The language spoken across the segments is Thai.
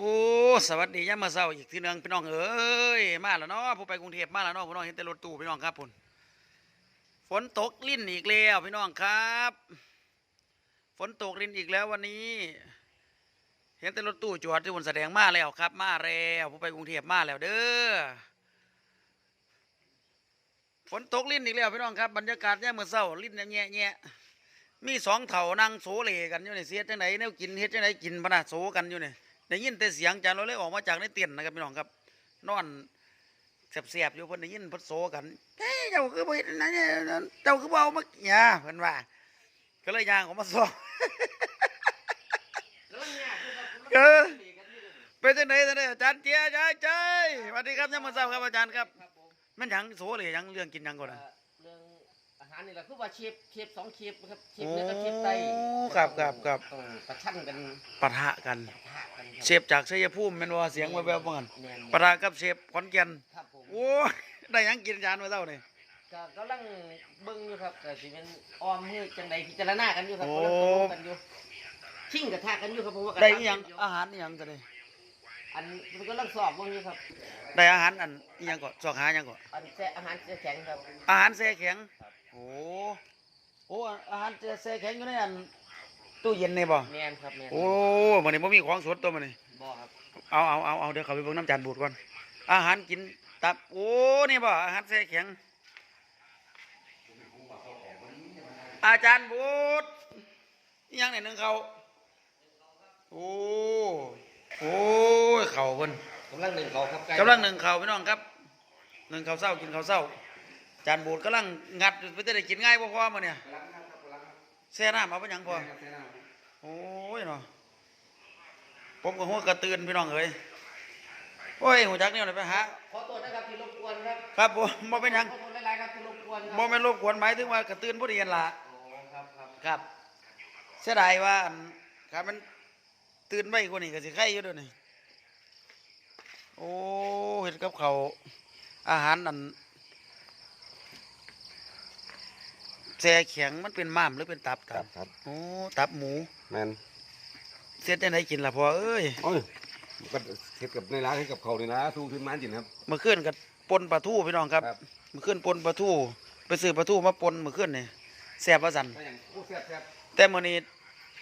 โอ้ สวัสดียามาเช้าอีกทีนึงพี่น้องเอ้ยมาแล้วเนาะผู้ไปกรุงเทพมาแล้วเนาะพี่น้องเห็นแต่รถตู้พี่น้องครับพุ่นฝนตกลิ้นอีกแล้วพี่น้องครับ ฝนตกลิ้นอีกแล้ววันนี้ เห็นแต่รถตู้จอดที่บนแสดงมาแล้วครับ มาแล้วผู้ไปกรุงเทพมาแล้วเด้อฝนตกลิ้นอีกแล้วพี่น้องครับบรรยากาศยามมื้อเช้าลิ้นแง่แง่มีสองเถ่านั่งโซเลกันอยู่นี่เสียจังไหนแนวกินเฮ็ดจังไหนกินพนะโซกันอยู่เนี่ย ได้ยินแต่เสียงจานเราเลยออกมาจากในเตียนท์นะครับพี่น้องครับ นอนเสียบๆอยู่เพิ่นได้ยินเพิ่นโซกันเฮ้ยเจ้าคือบ่เฮ็ดอันนั้นเนี่ยเจ้าคือบ่เอามาหยาเพิ่นว่า ก็เลยย่างออกมาโซเออเป็นจังไหนจังไดอาจารย์เจียยายใจสวัสดีครับยามมื้อเช้าครับอาจารย์ครับครับผมแม่นหยังโซเลยหยังเรื่องกินหยังก่อนนะเอ่อเรื่องอาหารนี่แหละคือว่าเชฟเชฟสองเชฟนะครับเชฟโอ้เนื้อกับเชฟไตครับครับครับ ต้องประชันกันปะทะกัน ปะทะกันครับเชฟจากชัยภูมิแม่นว่าเสียงแว่วๆบ่กันแม่นปะทะกับเชฟขอนแก่นครับผมโอ้ยได้หยังกินจานมื้อเช้านี่ก็กำลังเบิ่งอยู่ครับก็สิเป็นออมมือจังใดพิจารณากันอยู่ครับโอ้กำลังตกลงกันอยู่ชิ่งกระทะกันอยู่ครับผมว่ากระทะได้อีหยังเดียวอาหารอีหยังซะนี่อันมันกำลังสอบเบิ่งอยู่ครับ ได้อาหารอันอีหยังก่อนสอกหาหยังก่อนอันแซ่อาหารแข็งครับ อาหารแช่แข็งครับ โอ้โอ้อาหารแช่แข็งอยู่ในอันตู้เย็นนี่บ่แม่นครับแม่นโอ้มื้อนี้บ่มีของสดตัวมื้อนี้บ่ครับเอาเอาเอาเอาเดี๋ยวเขาไปเบิ่งน้ำจานบูดก่อน อาหารกินตับโอ้นี่บ่อาหารแช่แข็ง อาจารย์บูดอิหยังเนี่ยหนึ่งเขาโอ้โอ้ยเข่าเพิ่นกำลังหนึ่งเขาครับใล้กำลังหนึ่งเข่าพี่น้องครับหนึ่งเข่าเศร้ากินข้าวเศร้า จานบูดกำลังงัดไปจะได้กินง่ายบ่พอมาเนี่ยแช่น้ำเอาไปหยังพอโอ้ยเนาะผมก็หัวกระตือนพี่น้องเอ้ยโอ้ยหัวจักเนี่ยเลยไปหาขอโทษนะครับที่รบกวนครับครับผมบ่เป็นหยังขอโทษหลายๆครับที่รบกวนครับ่แม่นรบกวนหมายถึงว่ากระตือนบ่ดีกันล่ะโอ้ครับครับครับเสียดายว่าอันครับมันตื่นไว้กว่านี้ก็สิไข่อยู่เด้วยวนี่โอ้เห็ดกับเขาวอาหารอัน แช่แข็งมันเป็นม้ามหรือเป็นตับครับครับโอ้ตับหมูแมนเสียจังไดกินล่ะพ่อเอ้ยโอ้ยก็เฮ็ดกับในร้านเฮ็ดกับเขาวนี่นะทูขึ้นมาจริงครับเมื่อคืนก็ปนปลาทูพี่น้องครับครับเมื่อคืนปนปลาทูไปซื้อปลาทูมาปนเมื่อคืนนี่แซ่บว่าซั่นก็อย่างโอ้แซ่บแซ่บแต่มื้อนี้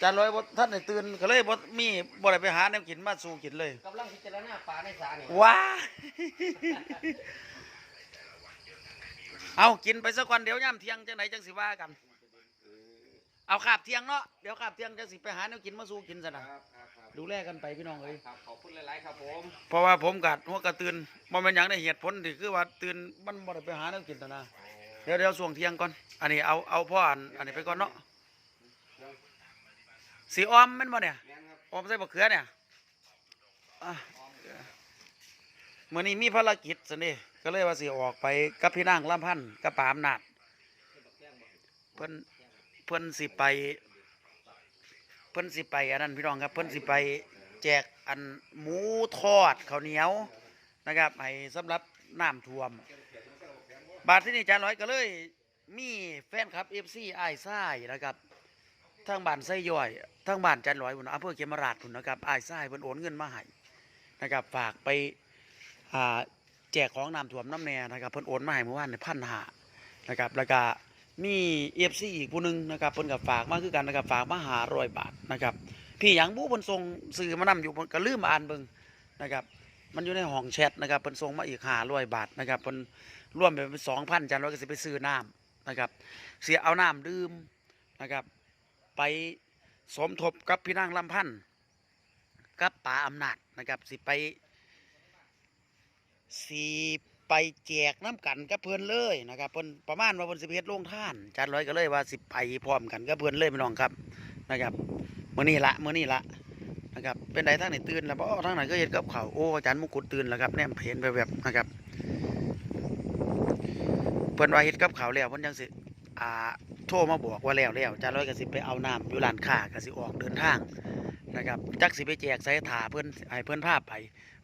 จานร้อยบ่ท่านได้ตื่นก็เลยบ่มีบ่ได้ไปหาแนวกินมาสู่กินเลยกำลังพิจารณาปลาในสานี่ว้า เอากินไปสักวันเดี๋ยวย่ำเที่ยงจังไหนจังสิว่ากัน เอาขาบเที่ยงเนาะเดี๋ยวขาบเที่ยงจังสิไปหาแนวกินมาสู่กินซะคนะรับครับครับดูแลกันไปพี่น้องเอ้ยครับขอบคุณหลายๆครับผมเพราะว่าผมกัดหัวกระตื่นบ่แม่นหยังได้เหตุผลที่คือว่าตื่นมันบ่ได้ไปหาแนวกินซะนะเดี๋ยวเดี๋ยวช่วงเที่ยงก่อน อันนี้เอาเอาพ่ออันอันนี้ไปก่อนเนาะสีออมแม่นบ่เนี่ยแม่นครับออมใส่บะเขือเนี่ยอะมื่อนี้มีภารกิจสินี่ ก็เลยว่าสิออกไปกับพี่นางลำพันธ์กับปาอำนาจเพิ่นเพิ่นสิไป เพิ่นสิไปอันนั้นพี่น้องครับ เพิ่นสิไปแจกอันหมูทอดข้าวเหนียวนะครับให้สำหรับน้ำท่วม บาทที่นี่จานร้อยก็เลย มีแฟนคลับเอฟซีไอ้ายซ้ายนะครับทางบ้านไส้ย่อยทางบ้านจันลอยพุ่นอำเภอเขมราชพุ่นนะครับไอ้ายไส้เพิ่นโอนเงินมาให้นะครับ ฝากไปอ่า แจกของน้ำท่วมน้ำแน่นะครับเพิ่นโอนมาให้เมื่อวานในพันหานะครับแล้วก็มีเอฟซีอีกผู้หนึงนะครับเพิ่นก็ฝากมาคือกันนะครับฝากมาหาร้อยบาทนะครับพี่หยังบู้เพิ่นส่งสื่อมานำอยู่เพิ่นก็ลืมอ่านเบิ่งนะครับมันอยู่ในห้องแชทนะครับเพิ่นส่งมาอีก500บาทนะครับเพิ่นร่วมเป็น2,000จันร้อยก็สิไปซื้อน้ำนะครับเสียเอาน้ำดื่มนะครับ ไปสมทบกับพี่นางลำพันธ์กับป่าอำนาจนะครับสิไป สิไปแจกน้ำกันกับเพื่อนเลยนะครับเพิ่นประมาณว่าเพิ่นสิไปเฮ็ดโรงท่านจัดร้อยก็เลยว่าสิไปพร้อมกันกับเพื่อนเลยพี่น้องครับนะครับมื้อนี้ละมื้อนี้ละนะครับเป็นไดทางไหนตื่นแล้วบ่ทางไหนก็เฮ็ดกับเขาโอ้อาจารย์มุกุฎตื่นแล้วครับแนมเห็นไปแบบนะครับ เพิ่นว่าเฮ็ดกับเขาแล้วเพิ่นจังสิอ่าโทรมาบอกว่าแล้วแล้วจาร้อยก็สิไปเอาน้ำอยู่ร้านค้าก็สิออกเดินทาง นะครับจักสิไปแจกใส่ถาเพื่อนให้เพื่อนภาพไป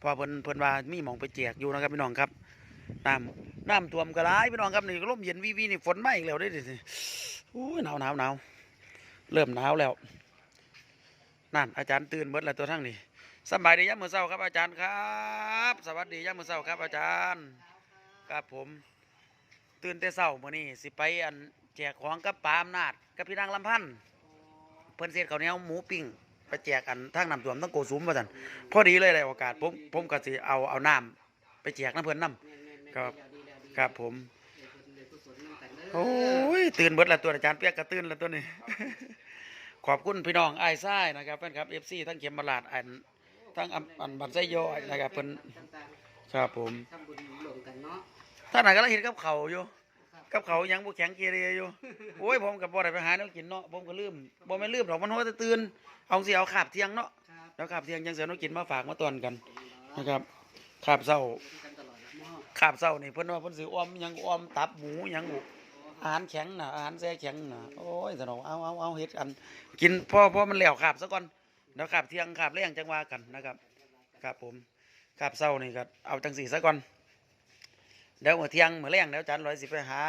พราะว่าเพื่อนเพื่อนว่ามีหมองไปแจกอยู่นะครับพี่น้องครับน้ำน้ำท่วมกระไรพี่น้องครับนี่ก็ลมเย็นวีวีนี่ฝนมาอีกแล้วได้ดิสิโอ้ยหนาวหนาวหนาวเริ่มหนาวแล้วนั่นอาจารย์ตื่นเบิดแล้วตัวทั้งนี่สบายดียามมื้อเช้าครับอาจารย์ครับ สวัสดียามมื้อเช้าครับอาจารย์ครับผม ตื่นแต่เช้ามื้อนี้สิไปอันแจกของกับปาอำนาจกับพี่นางลำพันธ์เพิ่นเสียข้าวเหนียวหมูปิ้ง ไปแจกอันทางน้ำท่วมทั้งโกสุมว่าซั่นพอดีเลยได้โอกาสผมผมก็สิเอาเอาน้ำไปแจกน้ำเพิ่นนํครับครับผม โอ้ยตื่นเบิดละตัวอาจารย์เปียกก็ตื่นละตัวนี้ ขอบคุณพี่น้องไอ้ายซ้ายนะครับแฟนครับ FC ทั้งเข็มมาลาดอันทั้งอันอันบันไซย่อยนะครับเพิ่นครับผมท่านไหนก็เห็นกับเขาอยู่ กับเขาวยังบ่แข็งเกเรอยู่ โอ้ยผมกับบ่ได้ไปหาแนวกินเนาะผมก็ลืมบ่แม่นลืมหรอกมันหัวแต่ตื่นเอาสิเอาขาบเที่ยงเนาะครับแล้วขาบเที่ยงยังเสียแนวกินมาฝากมาตอนกันนะครับขาบเช้ากันตลอดนะหม้อขาบเช้านี่เพิ่นว่าเพิ่นสิอ้อมหยังอ้อมตับหมูหยังบุอาหารแข็งน่ะอาหารแซ่แข็งน่ะโอ้ยสนองเอาเอาเอาเฮ็ดกัน กินพอพอมันแล้วขาบซะก่อนแล้วขาบเที่ยงขาบแรงจังว่ากันนะครับครับผมขาบเช้านี่ก็เอาจังสี่ซะก่อน เดี๋ยวมื้อเที่ยงมื้อแรงเดี๋ยวอาจารย์ร้อยสิไปหา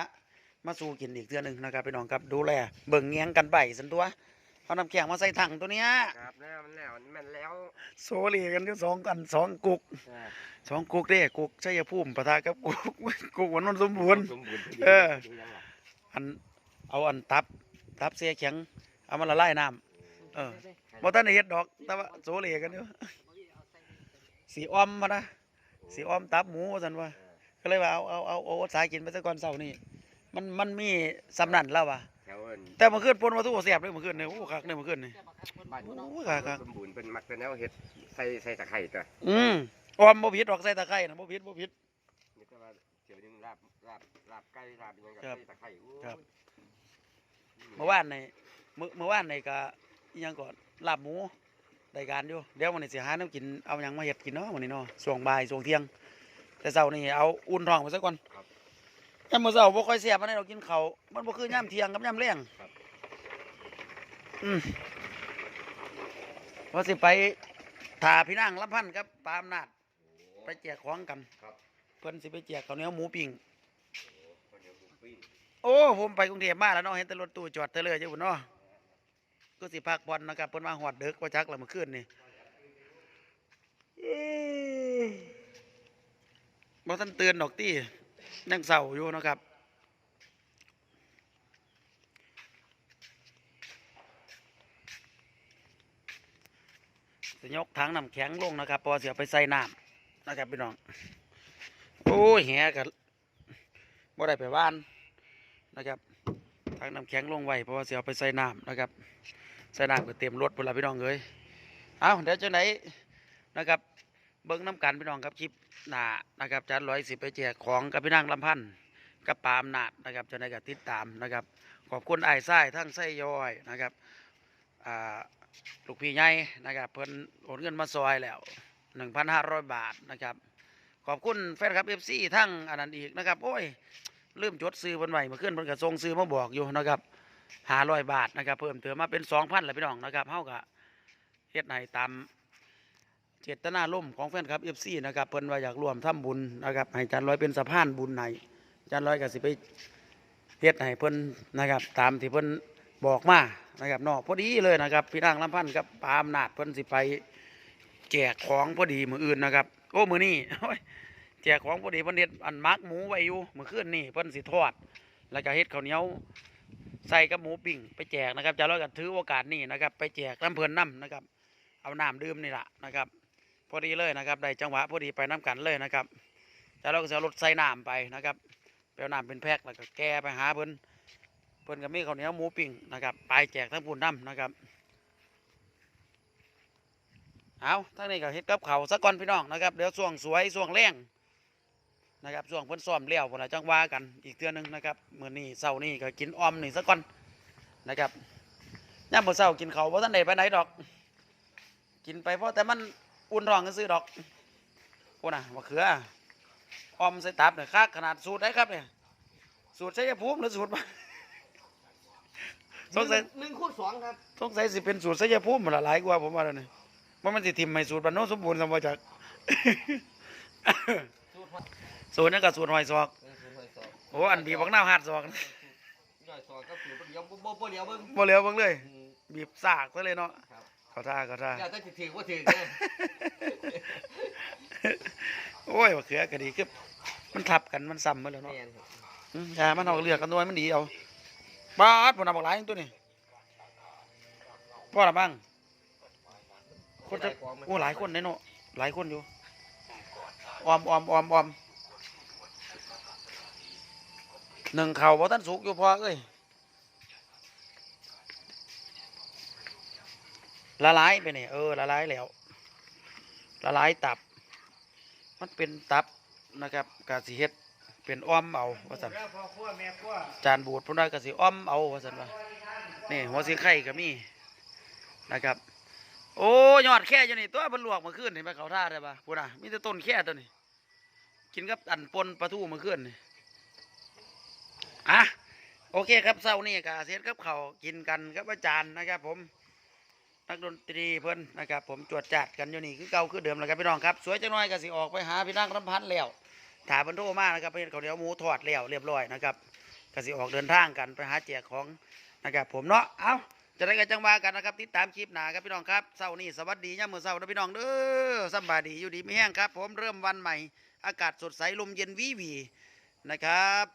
มาสู่กินอีกเทื่อหนึงนะครับพี่น้องครับดูแลเบิ่งเงียงกันไปสันตัวเอาน้ำแข็งมาใส่ถังตัวเนี้ยครับแล้วมันแล้วมันแล้วโซเลกันอยู่สองกันสองกุกสองกุกเด้กุกชัยภูมิปะทะกับกุกกุกวันนนสมบูรณ์สมบูรณ์เอออันเอาอันตับตับเสียแข็งเอามาละลายน้ำเออบ่ทันได้เฮ็ดดอก แต่ว่าโซเลกันอยู่สีอ้อมมานะสีอ้อมตับหมูว่าซั่นว่า ก็เลยว่าเอาเอาเอาเอาสายกินไปซะก่อนเช้านี้มันมันมีสำนันแล้วว่ะแถวอันแต่เมื่อคืนปนมาทุกเสียบเลยเมื่อคืนเนี่ยโอ้คักเนี่ยเมื่อคืนนี่บ้านโอ้คักคักสมบูรณ์เป็นมักเป็นแนวเฮ็ดใส่ใส่ตะไคร้ตัวอืมออมบ่ผิดดอกใส่ตะไคร้นะบ่ผิดบ่ผิดนี่ก็ว่าเดี๋ยวนึงลาบลาบลาบไก่ลาบอิหยังกับครับใส่ตะไคร้โอ้ยครับเมื่อวานในเมื่อเมื่อวานในก็อิหยังก่อนลาบหมูได้การอยู่เดี๋ยววันนี้สิหาน้ำกินเอาหยังมาเฮ็ดกินเนาะวันนี้เนาะช่วงบ่ายช่วงเที่ยง แต่เช้านี่เอาอุ่นท้องไปซะก่อนยามมื้อเช้าบ่ค่อยแซ่บปานใดเรากินข้าวมันบ่คือยามเที่ยงกับยามแลงอืมว่าสิไปถ่าพี่นางลำพันธ์กับปาอำนาจไปแจกของกันครับ เพิ่นสิไปแจกข้าวเหนียวหมูปิ้งข้าวเหนียวหมูปิ้งโอ้ผมไปกรุงเทพมาแล้วเนาะเห็นแต่รถตู้จอดเตะเลยอยู่พุ่นเนาะก็สิพักผ่อนนะครับเพิ่นมาหอดเด็กว่าจักแล้วเมื่อคืนนี่เอ้ย บ่ทันเตือนดอกตี้ยังเศร้าอยู่นะครับ จะยกถังน้ำแข็งลงนะครับพอเสียไปใส่น้ำนะครับพี่น้อง โอ้ยแหกันบ่ได้ไปบ้านนะครับทางน้ำแข็งลงไว้พราะว่าเสียไปใส่น้ำนะครับ ใส่น้ำก็เต็มรถเวลาพี่น้องเลยเอาเดี๋ยวจะไหนนะครับ เบิ้งน้ำกันพี่น้องครับคลิปหน้านะครับจานร้อยสิบไปแจกของกับพี่นางลำพันธ์กับปาล์มนาดนะครับจะไหนก็ติดตามนะครับ ขอบคุณไอ้ายไส้ทั้งไส้ย้อยนะครับลูกพี่ใหญ่นะครับเพิ่นโอนเงินมาซอยแล้วหนึ่งพันห้าร้อยบาทนะครับ ขอบคุณแฟนคลับเอฟซีทั้งอันนั้นอีกนะครับ โอ้ยลืมจดซื้อเพิ่นไว้เมื่อคืนเพิ่นก็ส่งซื้อมาบอกอยู่นะครับห้าร้อยบาทนะครับ เพิ่มเติมมาเป็นสองพันแล้วพี่น้องนะครับเฮาก็เฮ็ดให้ตาม เจตนาล่มของแฟนคลับ FC นะครับเพิ่นว่าอยากร่วมทำบุญนะครับให้จันร้อยเป็นสะพานบุญให้จันร้อยก็สิไปเฮ็ดให้เพิ่นนะครับ ตามที่เพิ่นบอกมานะครับนาะพอดีเลยนะครับ พี่นางลำพันธ์กับปาอำนาจเพิ่นสิไปแจกของพอดีมืออื่นนะครับ โอ้มือนี้โอ้ยแจกของพอดีเพิ่นเฮ็ดอันมักหมูไว้อยู่เมื่อคืนนี่เพิ่นสิทอด แล้วก็เฮ็ดข้าวเหนียวใส่กับหมูปิ้งไปแจกนะครับจะร้อยกันถือโอกาสนี้นะครับ ไปแจกน้ำเพิ่นน้ำนะครับ เอาน้ำดื่มนี่ละนะครับ อดีเลยนะครับได้จังหวะพอดีไปน้ำกันเลยนะครับจะเราก็จะเอารถใส่น้ำไปนะครับไปน้ำเป็นแพ็คแล้วก็แก่ไปหาเพิ่นเพิ่นก็มีข้าวเหนียวหมูปิ้งนะครับไปแจกทั้งปุ่นน้ำนะครับเอาทั้งนี้ก็เฮ็ดกับเขาสักก่อนพี่น้องนะครับเดี๋ยวช่วงสวยช่วงแรงนะครับช่วงเพิ่นซ้อมเลี้ยวพุ่นจังว่ากันอีกเทื่อหนึงนะครับมื้อนี้เช้านี้ก็กินออมนี่ซะก่อนนะครับย่ามมื้อเช้ากินเข้าวบ่ทันได้ไปไหนดอก กินไปเพราะแต่มัน อุ่นท้องซื่อๆดอกพุ่นน่ะมะเขือออมใส่ตับเนี่ยคักขนาดสูตรได้ครับเนี่ยสูตรชัยภูมิหรือสูตรบ้านสงสัยหนึ่งคูณสองครับสงสัยสิเป็นสูตรชัยภูมิหมดละหลายกว่าผมว่าแล้วนี่ว่ามันสิทิมให้สูตรบ้านโน้นสมบูรณ์สมบูรณ์จากสูตรหัวสูตรนั่นก็สูตรหอยซอกเออสูตรหัวสอบโอ้อันบีบักน้าวหัดซอกย่อยสอบก็สูตรเดียวบ่บ่บ่เดียวเบิ่งบ่เหลียวเบิ่งเลยอืมบีบสากซะเลยเนาะครับ เขาท่าเขาท่าแล้วถ้าสิถือว่าถือนะโอ้ยบักเขือก็ดีคือมันทับกันมันซ้ำมาแล้วเนาะแม่นครับอืมอย่ามันเอาเลือกกันด้วยมันดีเอาบ้าดผมนำบักหลายอย่างตัวนี้พ่อละบ้างคนจะโอ้หลายคนเนเนาะหลายคนอยู่ออมออมออมออมหนึ่งเข่าบ่ท่านสุกอยู่พอเอ้ย ละลายไปเนี่ยเออละลายแล้ว ละลายตับ มันเป็นตับนะครับกาสิเฮ็ดเป็นอ้อมเอาว่าสันจานบูดพุ่นได้กาสิอ้อมเอาว่าสันว่านี่หัวสีไข่ก็มีนะครับ โอ้ยอดแค่อยู่นี่ตัวมันลวกมาขึ้นเห็นไหมเขาท่าได้ปะพูดนะมีแต่ต้นแค่ตัวนี้กินกับอันปนปลาทูมาขึ้นนี่อะโอเคครับเช้านี้กาเซ็ตกับเขากินกันกับอาจารย์นะครับผม นักดนตรีเพิ่อนนะครับ ผมจวดจัดกันอยู่นี่คือเก่าคือเดิมแล้วครับพี่น้องครับสวยจังน้อยก็สิออกไปหาพี่นางรำพันแล้วถาเพิ่นโทรมานะครับเพิ่นเขาเหนียวหมูทอดแล้วเรียบร้อยนะครับก็สิออกเดินทางกันไปหาแจกของนะครับผมเนาะเอาจะได้กันจังหว่ากันนะครับติดตามคลิปหนาครับพี่น้องครับเช้านี้สวัสดียามมื้อเช้านะพี่น้องเด้อสบายดีอยู่ดีไม่แห้งครับ ผมเริ่มวันใหม่ อากาศสดใสลมเย็นวีวีนะครับ